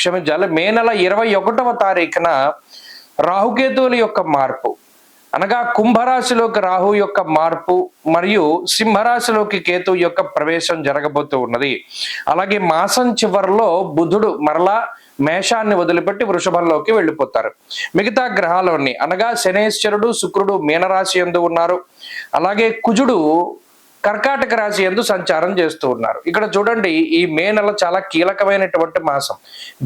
క్షమించాలి. మే నెల ఇరవై ఒకటవ తారీఖున రాహుకేతువుల యొక్క మార్పు. అనగా కుంభరాశిలోకి రాహు యొక్క మార్పు మరియు సింహరాశిలోకి కేతు యొక్క ప్రవేశం జరగబోతూ ఉన్నది. అలాగే మాసం చివరిలో బుధుడు మరలా మేషాన్ని వదిలిపెట్టి వృషభంలోకి వెళ్ళిపోతారు. మిగతా గ్రహాలన్నీ అనగా శనేశ్వరుడు శుక్రుడు మీనరాశి ఎందు ఉన్నారు. అలాగే కుజుడు కర్కాటక రాశి ఎందు సంచారం చేస్తూ ఉన్నారు. ఇక్కడ చూడండి ఈ మే నెల చాలా కీలకమైనటువంటి మాసం.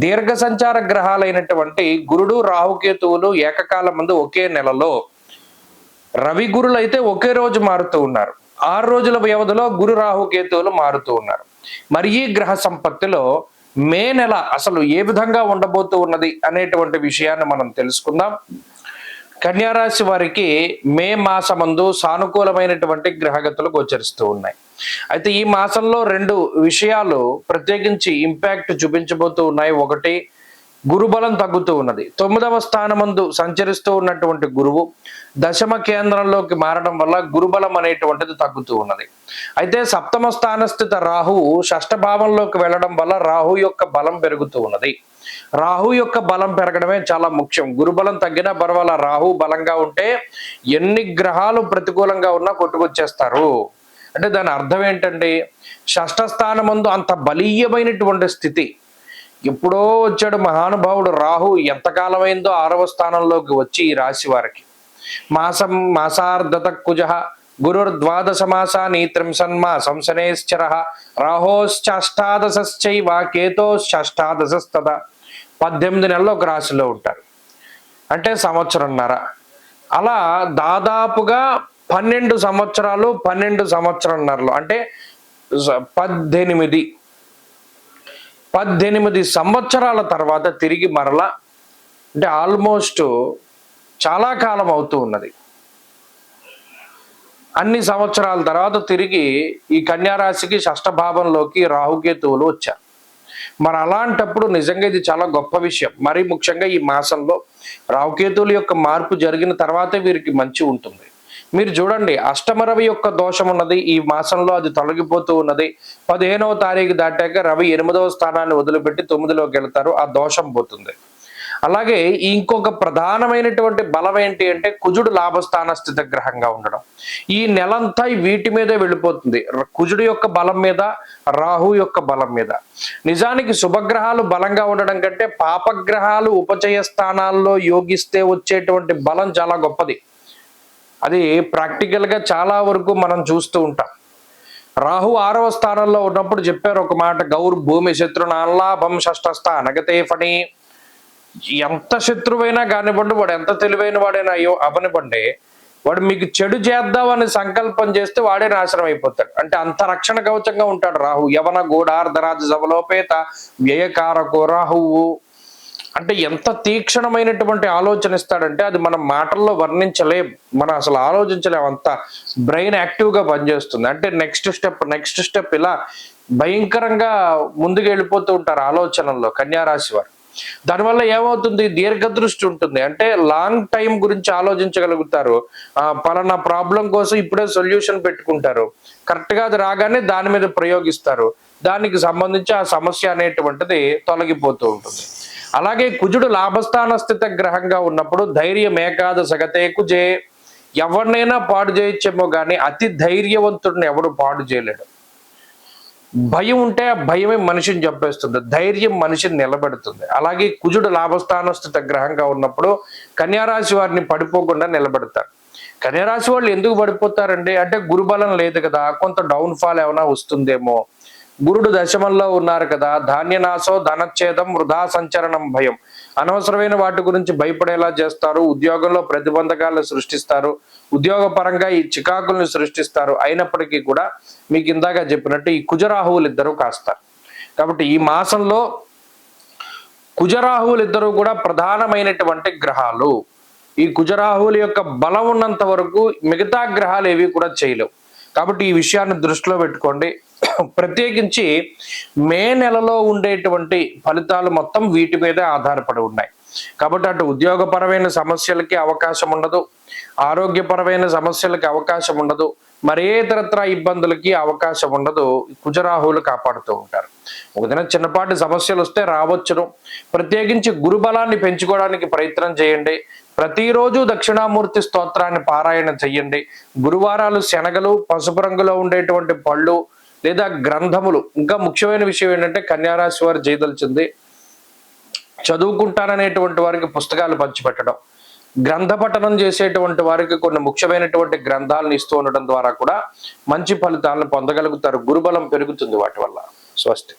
దీర్ఘ సంచార గ్రహాలైనటువంటి గురుడు రాహుకేతువులు ఏకకాల ముందు ఒకే నెలలో రవి గురులు అయితే ఒకే రోజు మారుతూ ఉన్నారు. ఆరు రోజుల వ్యవధిలో గురు రాహుకేతువులు మారుతూ ఉన్నారు. మరి ఈ గ్రహ సంపత్తిలో మే నెల అసలు ఏ విధంగా ఉండబోతూ ఉన్నది అనేటువంటి విషయాన్ని మనం తెలుసుకుందాం. కన్యారాశి వారికి మే మాసమందు సానుకూలమైనటువంటి గ్రహగతులు గోచరిస్తూ ఉన్నాయి. అయితే ఈ మాసంలో రెండు విషయాలు ప్రత్యేకించి ఇంపాక్ట్ చూపించబోతూ ఉన్నాయి. ఒకటి గురుబలం తగ్గుతూ ఉన్నది. తొమ్మిదవ స్థానమందు సంచరిస్తూ ఉన్నటువంటి గురువు దశమ కేంద్రంలోకి మారడం వల్ల గురుబలం అనేటువంటిది తగ్గుతూ ఉన్నది. అయితే సప్తమ స్థానస్థిత రాహువు షష్ఠ భావంలోకి వెళ్ళడం వల్ల రాహు యొక్క బలం పెరుగుతూ ఉన్నది. రాహు యొక్క బలం పెరగడమే చాలా ముఖ్యం. గురుబలం తగ్గినా పర్వాలా రాహు బలంగా ఉంటే ఎన్ని గ్రహాలు ప్రతికూలంగా ఉన్నా కొట్టుకొచ్చేస్తారు. అంటే దాని అర్థం ఏంటండి షష్ఠ స్థానమందు అంత బలీయమైనటువంటి స్థితి ఎప్పుడో వచ్చాడు మహానుభావుడు రాహు. ఎంతకాలమైందో ఆరవ స్థానంలోకి వచ్చి ఈ రాశి వారికి. మాసం మాసార్ధత కుజ గురుర్ద్వాదశ మాసాని త్రింశన్మాసం శనేశ్చర రాహోశ్చాష్టాదశైవ కేతోశ్చాష్టాదశస్తద. పద్దెనిమిది నెలలు ఒక రాశిలో ఉంటారు. అంటే సంవత్సరంన్నర. అలా దాదాపుగా పన్నెండు సంవత్సరాలు పన్నెండు సంవత్సరంన్నరలు. అంటే పద్దెనిమిది పద్దెనిమిది సంవత్సరాల తర్వాత తిరిగి మరలా అంటే ఆల్మోస్ట్ చాలా కాలం అవుతూ ఉన్నది. అన్ని సంవత్సరాల తర్వాత తిరిగి ఈ కన్యారాశికి షష్ఠభావంలోకి రాహుకేతువులు వచ్చారు. మరి అలాంటప్పుడు నిజంగా ఇది చాలా గొప్ప విషయం. మరి ముఖ్యంగా ఈ మాసంలో రాహుకేతువుల యొక్క మార్పు జరిగిన తర్వాతే వీరికి మంచి ఉంటుంది. మీరు చూడండి అష్టమ రవి యొక్క దోషం ఉన్నది. ఈ మాసంలో అది తొలగిపోతూ ఉన్నది. పదిహేనవ తారీఖు దాటాక రవి ఎనిమిదవ స్థానాన్ని వదిలిపెట్టి తొమ్మిదిలోకి వెళ్తారు. ఆ దోషం పోతుంది. అలాగే ఇంకొక ప్రధానమైనటువంటి బలం ఏంటి అంటే కుజుడు లాభస్థాన స్థిత గ్రహంగా ఉండడం. ఈ నెలంతా వీటి మీదే వెళ్ళిపోతుంది. కుజుడు యొక్క బలం మీద రాహు యొక్క బలం మీద. నిజానికి శుభగ్రహాలు బలంగా ఉండడం కంటే పాపగ్రహాలు ఉపచయ స్థానాల్లో యోగిస్తే వచ్చేటువంటి బలం చాలా గొప్పది. అది ప్రాక్టికల్గా చాలా వరకు మనం చూస్తూ ఉంటాం. రాహు ఆరవ స్థానంలో ఉన్నప్పుడు చెప్పారు ఒక మాట గౌర్ భూమి శత్రు నాలాభం షష్ఠ స్థానగతే ఫణి. ఎంత శత్రువైనా కానివ్వండి వాడు ఎంత తెలివైన వాడైనా అయ్యో అవనివ్వండి వాడు మీకు చెడు చేద్దామని సంకల్పం చేస్తే వాడే నాశనం అయిపోతాడు. అంటే అంత రక్షణ కవచంగా ఉంటాడు రాహు. యవన గూఢార్ధరాజ సభలోపేత వ్యయకారకో రాహువు. అంటే ఎంత తీక్షణమైనటువంటి ఆలోచన ఇస్తాడంటే అది మనం మాటల్లో వర్ణించలేం. మనం అసలు ఆలోచించలేం. అంత బ్రెయిన్ యాక్టివ్గా పనిచేస్తుంది. అంటే నెక్స్ట్ స్టెప్ నెక్స్ట్ స్టెప్ ఇలా భయంకరంగా ముందుకు వెళ్ళిపోతూ ఉంటారు ఆలోచనల్లో కన్యారాశి వారు. దానివల్ల ఏమవుతుంది? దీర్ఘదృష్టి ఉంటుంది. అంటే లాంగ్ టైం గురించి ఆలోచించగలుగుతారు. ఆ పలానా ప్రాబ్లం కోసం ఇప్పుడే సొల్యూషన్ పెట్టుకుంటారు. కరెక్ట్గా అది రాగానే దాని మీద ప్రయోగిస్తారు. దానికి సంబంధించి ఆ సమస్య అనేటువంటిది తొలగిపోతూ ఉంటుంది. అలాగే కుజుడు లాభస్థాన స్థిత గ్రహంగా ఉన్నప్పుడు ధైర్యం ఏకాదశ గతే కుజే. ఎవరినైనా పాడు చేయొచ్చేమో కానీ అతి ధైర్యవంతుడిని ఎవడు పాడు చేయలేడు. భయం ఉంటే ఆ భయమే మనిషిని చంపేస్తుంది. ధైర్యం మనిషిని నిలబెడుతుంది. అలాగే కుజుడు లాభస్థాన స్థిత గ్రహంగా ఉన్నప్పుడు కన్యారాశి వారిని పడిపోకుండా నిలబెడతారు. కన్యారాశి వాళ్ళు ఎందుకు పడిపోతారండి? అంటే గురుబలం లేదు కదా. కొంత డౌన్ ఫాల్ ఏమైనా వస్తుందేమో. గురుడు దశమంలో ఉన్నారు కదా ధాన్యనాశో ధనచ్ఛేదం వృధా సంచరణం భయం. అనవసరమైన వాటి గురించి భయపడేలా చేస్తారు ఉద్యోగంలో ప్రతిబంధకాలను సృష్టిస్తారు ఉద్యోగ పరంగా ఈ చికాకులను సృష్టిస్తారు. అయినప్పటికీ కూడా మీకు ఇందాక చెప్పినట్టు ఈ కుజరాహువులు ఇద్దరు కాస్తారు. కాబట్టి ఈ మాసంలో కుజరాహువులు ఇద్దరు కూడా ప్రధానమైనటువంటి గ్రహాలు. ఈ కుజరాహువుల యొక్క బలం ఉన్నంత వరకు మిగతా గ్రహాలు ఏవి కూడా చేయలేవు. కాబట్టి ఈ విషయాన్ని దృష్టిలో పెట్టుకోండి. ప్రత్యేకించి మే నెలలో ఉండేటువంటి ఫలితాలు మొత్తం వీటి మీదే ఆధారపడి ఉన్నాయి. కాబట్టి అటు ఉద్యోగపరమైన సమస్యలకి అవకాశం ఉండదు. ఆరోగ్యపరమైన సమస్యలకి అవకాశం ఉండదు. మరే ఇతరత్ర ఇబ్బందులకి అవకాశం ఉండదు కుజరాహువులు కాపాడుతూ ఉంటారు. ఒకదిన చిన్నపాటి సమస్యలు వస్తే రావచ్చును. ప్రత్యేకించి గురుబలాన్ని పెంచుకోవడానికి ప్రయత్నం చేయండి. ప్రతిరోజు దక్షిణామూర్తి స్తోత్రాన్ని పారాయణ చెయ్యండి. గురువారాలు శనగలు పసుపు రంగులో ఉండేటువంటి పళ్ళు లేదా గ్రంథములు. ఇంకా ముఖ్యమైన విషయం ఏంటంటే కన్యారాశి వారు చేయదలిచింది చదువుకుంటాననేటువంటి వారికి పుస్తకాలు పంచిపెట్టడం. గ్రంథ పఠనం చేసేటువంటి వారికి కొన్ని ముఖ్యమైనటువంటి గ్రంథాలను ఇస్తూ ఉండడం ద్వారా కూడా మంచి ఫలితాలను పొందగలుగుతారు. గురుబలం పెరుగుతుంది వాటి వల్ల. స్వస్తి.